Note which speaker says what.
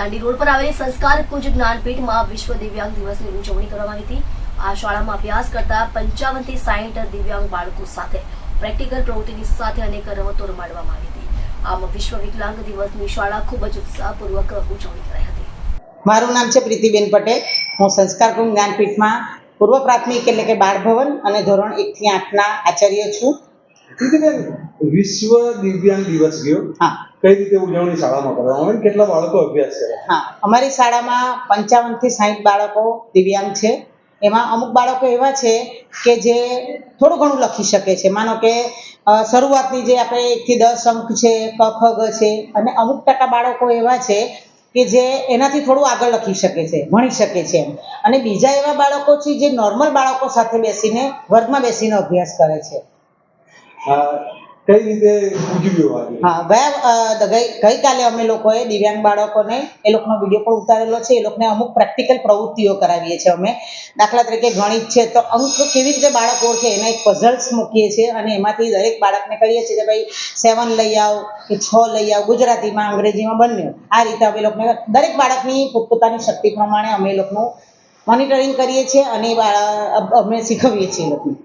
Speaker 1: Dandi road પર આવેલી સંસ્કાર કુંજ જ્ઞાનપીઠમાં વિશ્વ દિવ્યાંગ દિવસની ઉજવણી કરવામાં આવી હતી. આ શાળામાં અભ્યાસ કરતા પંચાવનથી સાહીઠ દિવ્યાંગ બાળકો સાથે પ્રેક્ટિકલ પ્રવૃત્તિની સાથે અનેક રમતો રમાડવામાં આવી હતી. આમ વિશ્વ વિકલાંગ દિવસની શાળા ખૂબ જ ઉત્સાહપૂર્વક ઉજવણી કરાઈ હતી.
Speaker 2: મારું નામ છે પ્રીતિબેન પટેલ. હું સંસ્કાર કુંજ જ્ઞાનપીઠમાં પૂર્વ પ્રાથમિક એટલે કે બાળ ભવન અને ધોરણ એકથી આઠના આચાર્ય છું.
Speaker 3: વિશ્વ દિવ્યાંગ દિવસ ગયો.
Speaker 2: હા.
Speaker 3: કઈ રીતે ઉજવણી શાળામાં કરવામાં આવે કેટલા બાળકો અભ્યાસ કરે?
Speaker 2: હા અમારી શાળામાં પંચાવનથી સાઠ બાળકો દિવ્યાંગ છે. એમાં અમુક બાળકો એવા છે કે જે થોડું ઘણું લખી શકે છે. માનો કે શરૂઆતની જે આપણે એકથી દસ અંક છે ક ખ ગ છે અને અમુક ટકા બાળકો એવા છે કે જે એનાથી થોડું આગળ લખી શકે છે ભણી શકે છે એમ. અને બીજા એવા બાળકો છે જે નોર્મલ બાળકો સાથે બેસીને વર્ગમાં બેસીને અભ્યાસ કરે છે.
Speaker 3: કઈ રીતે ઉજવ્યો
Speaker 2: હા, ગયા ગઈકાલે અમે લોકોએ દિવ્યાંગ બાળકોને એ લોકોનો વીડિયો પણ ઉતારેલો છે. એ લોકોને અમુક પ્રેક્ટિકલ પ્રવૃત્તિઓ કરાવીએ છીએ અમે. દાખલા તરીકે ગણિત છે, તો અંક કેવી રીતે બાળક ઓળખે, એના એક પઝલ્સ મૂકીએ છીએ અને એમાંથી દરેક બાળકને કહીએ છીએ કે ભાઈ સેવન લઈ આવ કે છ લઈ આવ, ગુજરાતીમાં, અંગ્રેજીમાં બંને. આ રીતે અમે લોકોને દરેક બાળકની પોતપોતાની શક્તિ પ્રમાણે અમે લોકોનું મોનિટરિંગ કરીએ છીએ અને અમે શીખવીએ છીએ લોકોને.